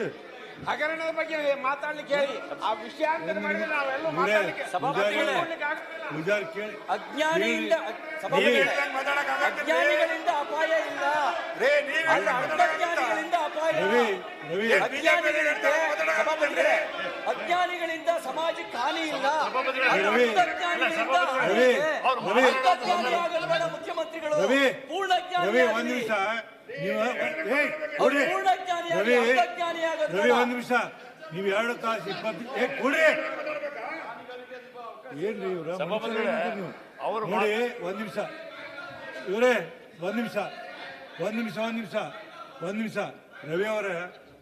ಆಯ್ತು ಹಗರಣದ ಬಗ್ಗೆ ಮಾತಾಡ್ಲಿಕ್ಕೆ ಹೇಳಿ. ಆ ವಿಷಯ ಮಾಡಿದ್ರೆ ನಾವೆಲ್ಲ ಇವರೇ ಮಾತಾಡ್ಲಿಕ್ಕೆ ಸಭಾಪತಿಗಳೇ. ಮಾತಾಡ್ಲಿಕ್ಕೆ ಕೇಳಿ. ಅಜ್ಞಾನಿಯಿಂದ ಸಭಾಪತಿಗಳೇ, ಅಜ್ಞಾನಿಗಳಿಂದ ಅಪಾಯ ಇಲ್ಲ. ಅಲ್ಲ ಅಜ್ಞಾನಿಗಳಿಂದ ಅಪಾಯ ರವಿ ಇಲ್ಲ ರವಿ ಅಜ್ಞಾನಿಗಳಿಂದ ಸಭಾಪತಿಗಳೇ, ಅಜ್ಞಾನಿಗಳಿಂದ ಸಮಾಜಕ್ಕೆ ಹಾನಿ ಇಲ್ಲ. ರವಿ, ಅಂತರ್ಜ್ಞಾನಿಗಳಿಂದ ಹಾನಿ ರವಿ, ಇದೆ. ರವಿ, ಅಂತರ್ಜ್ಞಾನಿಯಾಗಲು ಬೇಡ ಮುಖ್ಯಮಂತ್ರಿಗಳು. ರವಿ, ಪೂರ್ಣ ರವಿ ಒಂದ್ ಜ್ಞಾನಿಯಾಗಲಿ. ನಿಮಿಷ. ರವಿ. ಒಂದ್ ನಿಮಿಷ. ನೀವು ಎರಡು ತಾಸು ಇಪ್ಪತ್ತು ಏ ಕೊಡ್ರಿ. ಏನ್ರಿ ಇವ್ರ ಅವ್ರು ನೋಡಿ ಒಂದ್ ನಿಮಿಷ. ಇವರೇ ಒಂದ್ ನಿಮಿಷ. ಒಂದ್ ನಿಮಿಷ ಒಂದ್ ನಿಮಿಷ. ಒಂದ್ ನಿಮಿಷ. ರವಿ ಅವರೇ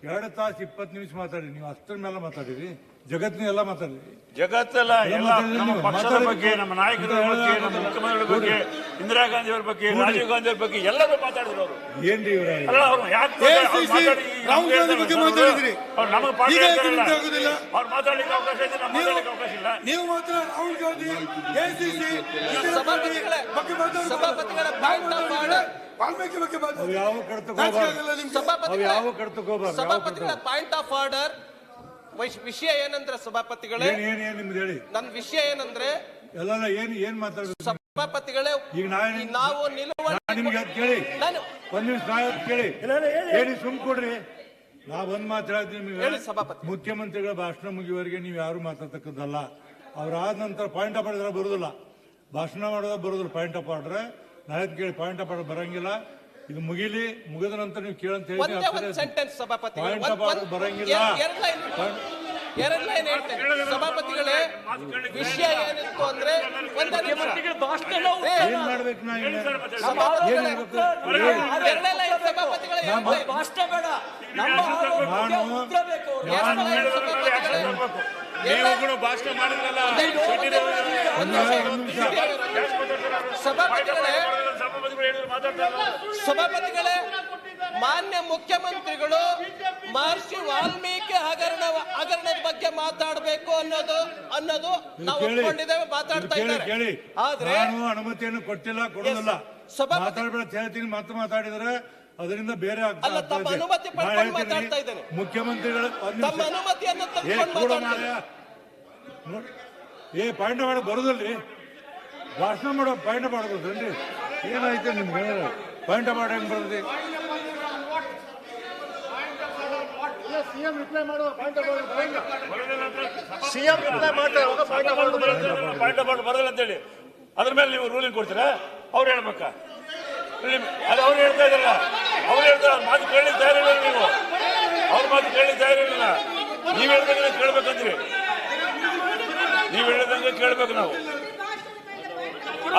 ಎರಡು ತಾಸು ಇಪ್ಪತ್ತು ನಿಮಿಷ ಮಾತಾಡಿ. ನೀವು ಅಷ್ಟರ ಮೇಲೆ ಮಾತಾಡಿರಿ. ಜಗತ್ತಿನ ಎಲ್ಲ ಮಾತಾಡಿ ಜಗತ್ತಲ್ಲ ಎಲ್ಲ ನಮ್ಮ ಪಕ್ಷದ ಬಗ್ಗೆ ನಮ್ಮ ನಾಯಕರ ಬಗ್ಗೆ ನಮ್ಮ ಮುಖ್ಯಮಂತ್ರಿಗಳ ಬಗ್ಗೆ ಇಂದಿರಾ ಗಾಂಧಿ ಅವರ ಬಗ್ಗೆ ರಾಜೀವ್ ಗಾಂಧಿ ಅವರ ಬಗ್ಗೆ ಎಲ್ಲರೂ ಮಾತಾಡಿದ್ರು ಅವರು. ಏನ್ರಿ ಇವ್ರ? ಅಲ್ಲ ಅವ್ರು ಯಾಕೆ ಅವ್ರು ಮಾತಾಡಿ ರಾಹುಲ್ ಗಾಂಧಿ ಬಗ್ಗೆ ಮಾತಾಡಿದ್ರಿ. ಅವ್ರು ನಮಗೆ ಪಾಠ. ಆಗುದಿಲ್ಲ? ಅವ್ರು ಮಾತಾಡ್ಲಿಕ್ಕೆ ಅವಕಾಶ ಇದೆ ನಮ್ಗೆ ಮಾತಾಡ್ಲಿಕ್ಕೆ ಅವಕಾಶ ಇಲ್ಲ. ನೀವು ಮಾತ್ರ ರಾಹುಲ್ ಗಾಂಧಿ ಎಸಿಸಿ ಸಭಾಪತಿಗಳೇ, ಬಗ್ಗೆ ಮಾತಾಡ್ತಾರೆ. ಸಭಾಪತಿಗಳೇ. ವಾಲ್ಮೀಕಿ ಬಗ್ಗೆ ಅವು ಮಾತಾಡ್ತಾರೆ. ಯಾವ ಕಡೆ ತಗೋಬಾರ್ದು? ನಾಚಿಕೆಯಾಗಲ್ಲ ಯಾವ ಕಡೆ ತಗೋಬಾರ್ದು? ಯಾವ ಸಭಾಪತಿಗಳ ಪಾಯಿಂಟ್ ಆಫ್ ಆರ್ಡರ್ ವಿಷಯ ಏನಂದ್ರೆ ಸಭಾಪತಿಗಳೇ ಏನ್ ಏನ್ ಏನ್ ನಿಮ್ದು ಹೇಳಿ? ನನ್ನ ವಿಷಯ ಏನಂದ್ರೆ ಎಲ್ಲ ಏನ್ ಏನ್ ಮಾತಾಡ್ಬೇಕು ಸಭಾಪತಿಗಳೇ ಈಗ ನಾಳೆ ಈ ನಾವು ನಿಲುವಳಿ ನಾನ್ ನಿಮ್ಗೆ ಅದ್ ಕೇಳಿ? ನಾನು ಒಂದ್ ನಿಮಿಷ ನಾ ಅದ್ ಕೇಳಿ? ಹೇಳಿ ಸುಮ್ ಕೊಡ್ರಿ. ನಾ ಒಂದ್ ಮಾತಾಡ್ತೀನಿ ಹೇಳ್ತೀನಿ ನಿಮಗೆ. ಹೇಳಿ ಸಭಾಪತಿ. ಮುಖ್ಯಮಂತ್ರಿಗಳ ಭಾಷಣ ಮುಗಿಯುವವರೆಗೆ ನೀವು ಯಾರು ಮಾತಾಡ್ತಕ್ಕದ್ದಲ್ಲ ಅವ್ರಾದ ನಂತರ ಪಾಯಿಂಟ್ ಆಫ್ ಆರ್ಡರ್ ಬರುದಿಲ್ಲ. ಭಾಷಣ ಮಾಡೋದ ಬರುದಿಲ್ಲ ಪಾಯಿಂಟ್ ಆಫ್ ಆರ್ಡರ್ ನಾಳೆ ಕೇಳಿ? ಪಾಯಿಂಟ್ ಆಫ್ ಆರ್ಡರ್ ಬರಂಗಿಲ್ಲ. ಇದು ಮುಗಿಲಿ ಮುಗಿದ ನಂತರ ನೀವು ಕೇಳಂತ ಹೇಳಿ ಸೆಂಟೆನ್ಸ್ ಸಭಾಪತಿಗಳೇ. order ಬರಂಗಿಲ್ಲ. ಎರಡು ಲೈನ್ ಎರಡು ಲೈನ್ ಹೇಳ್ತೇನೆ. ಸಭಾಪತಿಗಳೇ ವಿಷಯ ಏನಿತ್ತು ಅಂದ್ರೆ ಒಂದೇ ನಿಮಿಷ. ಸಭಾಪತಿಗಳೇ ಮಾನ್ಯ ಮುಖ್ಯಮಂತ್ರಿಗಳು ಮಹರ್ಷಿ ವಾಲ್ಮೀಕಿ ಹಗರಣ ಹಗರಣದ ಬಗ್ಗೆ ಮಾತಾಡಬೇಕು ಅನ್ನೋದು ಅನ್ನೋದು ನಾವು ಒಪ್ಪಿಕೊಂಡಿದ್ದೇವೆ ಒಪ್ಕೊಂಡಿದ್ದೇವೆ ಮಾತಾಡ್ತಾ ಇದ್ದಾರೆ. ಆದ್ರೆ ನಾನು ಅನುಮತಿಯನ್ನು ಕೊಟ್ಟಿಲ್ಲ ಕೊಡೋದಿಲ್ಲ. ಸಭಾಪತಿ- ಮತ್ತೆ ಮಾತಾಡಿದ್ರೆ ಅದರಿಂದ ಬೇರೆ ಅಲ್ಲ, ತಮ್ಮ ಅನುಮತಿ ಪಡ್ಕೊಂಡು ಮಾತಾಡ್ತಾ ಇದ್ದೇನೆ. ಮುಖ್ಯಮಂತ್ರಿಗಳು ತಮ್ಮ ಅನುಮತಿಯನ್ನು ಏ ಪಾಯಿಂಟ್ ಮಾಡಕ್ ಬರೋದಲ್ರಿ. ಭಾಷಣ ಮಾಡೋ ಪಾಯಿಂಟ್ ಮಾಡ್ಬೋದನ್ರಿ ಏನಾಯ್ತು ನಿಮ್ಗೆ? ಪಾಯಿಂಟ್ ಮಾಡಿ ರಿಪ್ಲೈ ಮಾಡೋ ಪಾಯಿಂಟ್ ಮಾಡಿ ಬರೋದಿಲ್ಲ ಅಂತೇಳಿ. ಅದ್ರ ಮೇಲೆ ನೀವು ರೂಲಿಂಗ್ ಕೊಡ್ತೀರಾ? ಅವ್ರು ಹೇಳ್ಬೇಕ? ಅದು ಅವ್ರು ಹೇಳ್ತಾ ಇದ್ರಲ್ಲ ಅವ್ರು ಹೇಳ್ತಾರೆ ಅವ್ರ ಮಾತು ಕೇಳಿ ತಯಾರಿಲ್ಲ ನೀವು. ಅವ್ರ ಮಾತು ಕೇಳಿ ತಯಾರಿಲ್ಲ ನೀವು ಹೇಳ್ದಂಗೆ ಕೇಳ್ಬೇಕಂತೀವಿ ನೀವು ಹೇಳ್ದಂಗೆ ಕೇಳ್ಬೇಕು ನಾವು.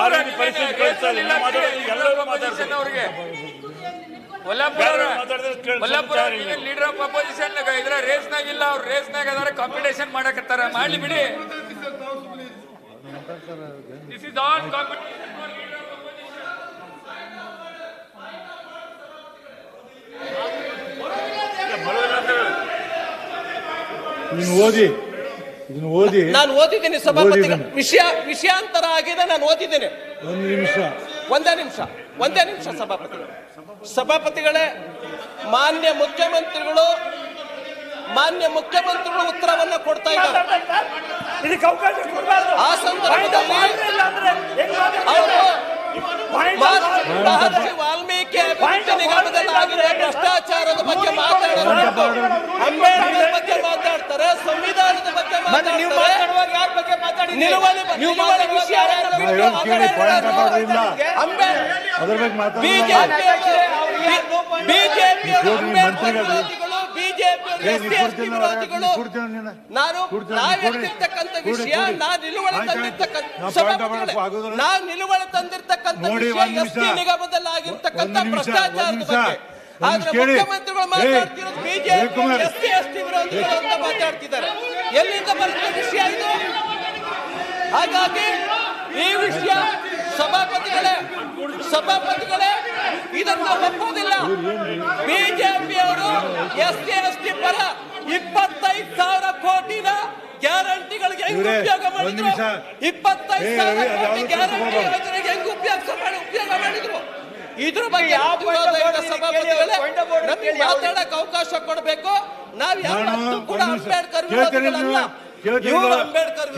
ಆ ರೀತಿ ಪರಿಸ್ಥಿತಿ ಕಳಿಸ್ತಾ ಇಲ್ಲ ನಾವು ಮಾತಾಡೋದು ಎಲ್ಲರೂ ಮಾತಾಡ್ತಾರೆ. ಅವ್ರಿಗೆ. ಲೀಡರ್ ಆಫ್ ಅಪೋಸಿಷನ್ ಇದ್ರ ರೇಸ್ನಾಗ ಇಲ್ಲ. ಅವ್ರು ರೇಸ್ನಾಗ ಅದಾರ ಕಾಂಪಿಟೇಷನ್ ಮಾಡಕತ್ತಾರ. ಮಾಡ್ಲಿ ಬಿಡಿ. ದಿಸ್ ಇಸ್ ಆಲ್ ಕಾಂಪಿಟೇಷನ್ ಬರೋದಿಲ್ಲ ಅಂತ ಹೇಳಿ. ಇದನ್ನ ಓದಿ ಇದನ್ನ ಓದಿ ನಾನು ಓದಿದ್ದೀನಿ ಸಭಾಪತಿ ಓದಿದ್ದೀನಿ. ವಿಷಯ ವಿಷಯಾಂತರ ಆಗಿದೆ ನಾನು ಓದಿದ್ದೇನೆ. ಒಂದು ನಿಮಿಷ. ಒಂದೇ ನಿಮಿಷ. ಒಂದೇ ನಿಮಿಷ ಸಭಾಪತಿಗಳು. ಸಭಾಪತಿಗಳೇ ಮಾನ್ಯ ಮುಖ್ಯಮಂತ್ರಿಗಳು ಮಾನ್ಯ ಮುಖ್ಯಮಂತ್ರಿಗಳು ಉತ್ತರವನ್ನ ಕೊಡ್ತಾ ಇದ್ದಾರೆ. ಇದಕ್ಕೆ ಅವಕಾಶ ಕೊಡಬಾರ್ದು. ಆ ಸಂದರ್ಭದಲ್ಲಿ ಅವರು ಮಹರ್ಷಿ ವಾಲ್ಮೀಕಿ ಅಭಿವೃದ್ಧಿ ನಿಗಮದಲ್ಲಿ ಆಗಿರುವ ಭ್ರಷ್ಟಾಚಾರದ ಬಗ್ಗೆ ಮಾತಾಡೋದು ಅಂಬೇಡ್ಕರ್ ಬಗ್ಗೆ ಮಾತಾಡ್ತಾರೆ ಸಂವಿಧಾನದ ಬಗ್ಗೆ ನೀವು ಮಾತಾಡ್ತಾರೆ ಮಾತಾಡುವಾಗ ಯಾರ ಬಗ್ಗೆ ಮಾತಾಡಿ ನಿಲುವಳಿ ನಿಲುವಳಿ ವಿಷಯವನ್ನು ನಾ ಬಿಟ್ಟು ಹೇಳ್ ಕೇಳಿ ಪಾಯಿಂಟ್ ಆಫ್ ಆರ್ಡರ್ ಇಲ್ಲ ಅಂಬೇಡ್ ಅದ್ರ ಬಗ್ಗೆ ಮಾತಾಡೋದು ಬಿಜೆಪಿ ಕೊಡ್ರಿ, ಮಂತ್ರಿಗಳು. ಬಿಜೆಪಿ ಏ, ನೀ ಕೊಡ್ತೀನ ಅವ್ರೆ, ವಿರೋಧಿಗಳು ನೀ ಕೊಡ್ತೀನ ನೀನು? ನಾನು. ಹೇಳ್ತಿರ್ತಕ್ಕಂಥ ವಿಷಯ. ನಾವ್ ನಿಲುವಳಿ. ತಂದಿರ್ತಕ್ಕಂಥ ನಿಲುವಳಿ ತಂದಿರ್ತಕ್ಕಂಥ ವಿಷಯ ಎಸ್ಟಿ ನಿಗಮದಲ್ಲಿ ಆಗಿರ್ತಕ್ಕಂಥ ಭ್ರಷ್ಟಾಚಾರದ ಬಗ್ಗೆ. ಆದ್ರೆ ಮುಖ್ಯಮಂತ್ರಿಗಳು ಮಾತಾಡ್ತಿರೋದು BJP ST S T S T ವಿರೋಧಿಗಳು ಅಂತ ಮಾತಾಡ್ತಿದ್ದಾರೆ. ಎಲ್ಲಿಂದ ಬರುತ್ತೆ ವಿಷಯ ಇದು? ಹಾಗಾಗಿ ಈ ವಿಷಯ ಸಭಾಪತಿಗಳೇ ಸಭಾಪತಿಗಳೇ ಇದನ್ನ ಒಪ್ಪುವುದಿಲ್ಲ. ಬಿಜೆಪಿಯವರು ಎಸ್ ಟಿ ಎಸ್ ಟಿ ಪರ ಇಪ್ಪತ್ತೈದು ಸಾವಿರ ಕೋಟಿನ ಗ್ಯಾರಂಟಿಗಳಿಗೆ ಹೆಂಗ್ ಉಪಯೋಗ ಮಾಡಿದ್ರು. ಇಪ್ಪತ್ತೈದು ಸಾವಿರ ಕೋಟಿ ಗ್ಯಾರಂಟಿ. ಯೋಜನೆಗೆ ಹೆಂಗ್ ಉಪಯೋಗ ಮಾಡಿ ಉಪಯೋಗ ಮಾಡಿದ್ರು? ಇದ್ರ ಬಗ್ಗೆ ಸಭಾಪತಿಗಳೇ ನಮಗೆ ಮಾತಾಡಕ್ ಅವಕಾಶ ಕೊಡಬೇಕು. ನಾವ್ ಯಾವ ಯಾವತ್ತೂ ಕೂಡ. ಅಂಬೇಡ್ಕರ್ ವಿರೋಧಿಗಳಲ್ಲ. ಇವರು ಅಂಬೇಡ್ಕರ್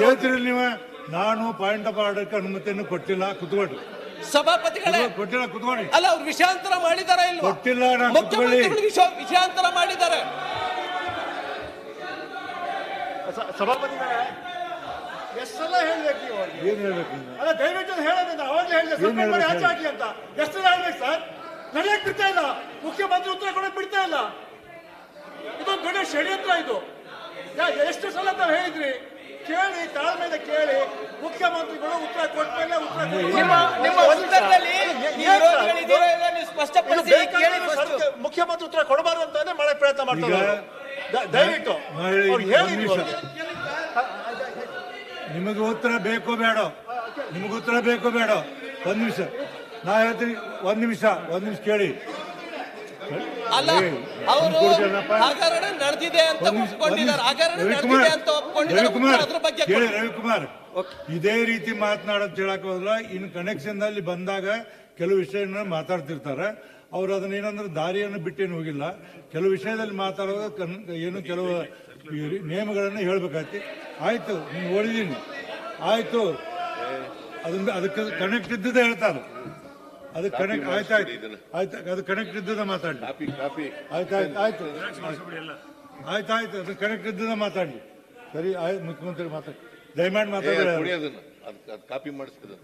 ನಾನು ಪಾಯಿಂಟ್ ಆಫ್ ಆರ್ಡರ್ಗೆ ಅನುಮತಿಯನ್ನು ಕೊಟ್ಟಿಲ್ಲ ಕುತ್ಕೊಳ್ಳಿ. ಸಭಾಪತಿಗಳೇ ಕೊಟ್ಟಿಲ್ಲ ಕುತ್ಕೊಳ್ಳಿ. ಅಲ್ಲ ಅವ್ರು ವಿಷಯಾಂತರ ಮಾಡಿದಾರ ಇಲ್ಲ ಕೊಟ್ಟಿಲ್ಲ ನಾನು ಕುತ್ಕೊಳ್ಳಿ. ಮುಖ್ಯಮಂತ್ರಿಗಳು ವಿಷ ವಿಷಯಾಂತರ ಮಾಡಿದ್ದಾರೆ. ಸಭಾಪತಿಗಳೇ ಎಷ್ಟೆಲ್ಲ ಹೇಳ್ಬೇಕು ನೀವು ಅವ್ರಿಗೆ? ಏನ್ ಹೇಳ್ಬೇಕು ನೀವು? ಅಲ್ಲ ದಯವಿಟ್ಟು ಹೇಳೋದಿಲ್ಲ ಅವಾಗಲೇ ಹೇಳಿದೆ ಏನ್ ಸ್ವಲ್ಪ ಮಾಡಿ ಹೇಳ್ಬೇಕು ಆಚೆ ಹಾಕಿ ಅಂತ. ಎಷ್ಟೆಲ್ಲ ಹೇಳ್ಬೇಕು ಸರ್? ನಡೆಯಕ್ ಬಿಡ್ತಾ ಇಲ್ಲ. ಮುಖ್ಯಮಂತ್ರಿ ಉತ್ತರ ಕೊಡಕ್ ಬಿಡ್ತಾ ಇಲ್ಲ. ಇದೊಂದು ದೊಡ್ಡ ಷಡ್ಯಂತ್ರ ಇದು. ಯಾ- ಎಷ್ಟು ಸಲ ತಾವು ಹೇಳಿದ್ರಿ? ಕೇಳಿ ತಾಳ್ಮೆಯಿಂದ ಕೇಳಿ. ಮುಖ್ಯಮಂತ್ರಿಗಳು ಉತ್ತರ ಕೊಟ್ಮೇಲೆ ಉತ್ತರ ನಿಮ್ಮ ನಿಮ್ಮ ಉತ್ತರದಲ್ಲಿ ನೀವು ಸ್ಪಷ್ಟಪಡಿಸಿ ಕೇಳಿ ಮುಖ್ಯಮಂತ್ರಿ ಉತ್ತರ ಕೊಡಬಾರ್ದು ಅಂತಾನೆ ಮಾಡಕ್ ಪ್ರಯತ್ನ ಮಾಡ್ತಾರೆ ಈಗ ದ- ದಯವಿಟ್ಟು. ಹೇಳಿ- ಅವ್ರು ಹೇಳಿ ಒಂದ್ ನಿಮಿಷ. ಅವ್ರಿಗೆ. ನಿಮಗೆ ಉತ್ತರ ಬೇಕೋ ಬೇಡ? ನಿಮಗೆ ಉತ್ತರ ಬೇಕೋ ಬೇಡ? ಒಂದ್ ನಿಮಿಷ. ನಾ ಹೇಳ್ತೀನಿ ಒಂದ್ ನಿಮಿಷ ಒಂದ್ ನಿಮಿಷ ಕೇಳಿ. ಅಲ್ಲ ಅವರು. ಹಗರಣ ನಡೆದಿದೆ ಅಂತ ಒಪ್ಕೊಂಡಿದ್ದಾರೆ. ಹಗರಣ ರವಿಕುಮಾರ್, ನಡೆದಿದೆ ಅಂತ ಒಪ್ಕೊಂಡಿದ್ದಾರೆ. ಅದ್ರ ಬಗ್ಗೆ ರವಿಕುಮಾರ್ ಇದೇ ರೀತಿ ಮಾತನಾಡೋದು ಹೇಳಕ್ ಹೋದ್ರ ಇನ್ ಕನೆಕ್ಷನ್ ದಲ್ಲಿ ಬಂದಾಗ ಕೆಲವು ವಿಷಯನ ಮಾತಾಡ್ತಿರ್ತಾರೆ. ಅವ್ರು ಅದನ್ನ ಏನಂದ್ರೆ ದಾರಿಯನ್ನು ಬಿಟ್ಟೇನು ಹೋಗಿಲ್ಲ. ಕೆಲವು ವಿಷಯದಲ್ಲಿ ಮಾತಾಡುವಾಗ ಕನ್ ಏನು ಕೆಲವು ನಿಯಮಗಳನ್ನ ಹೇಳ್ಬೇಕಾಯ್ತು. ಆಯ್ತು ನೀವು ಓಡಿದೀನಿ. ಆಯ್ತು. ಅದನ್ನ ಅದಕ್ಕೆ ಕನೆಕ್ಟ್ ಇದ್ದದೇ ಹೇಳ್ತಾರೆ. ಅದಕ್ಕೆ ಕನೆಕ್ಟ್ ಆಯ್ತು ಆಯ್ತು ಆಯ್ತು ಅದು ಕನೆಕ್ಟ್ ಇದ್ದದ ಮಾತಾಡಿ. ಆಯ್ತಾಯ್ತು ಆಯ್ತು ಆಯ್ತು ಆಯ್ತು. ಆಯ್ತು ಅದು ಕನೆಕ್ಟ್ ಇದ್ದದ ಮಾತಾಡಿ. ಸರಿ ಆಯ್ತು ಮುಖ್ಯಮಂತ್ರಿ ಮಾತಾಡಿ. ದಯಮಾಡಿ ಮಾತಾಡಿ. ಅದ್- ಅದ್ ಕಾಪಿ ಮಾಡಿಸ್ತಿದ್ದ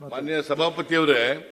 ಮಾನ್ಯ ಸಭಾಪತಿಯವರೇ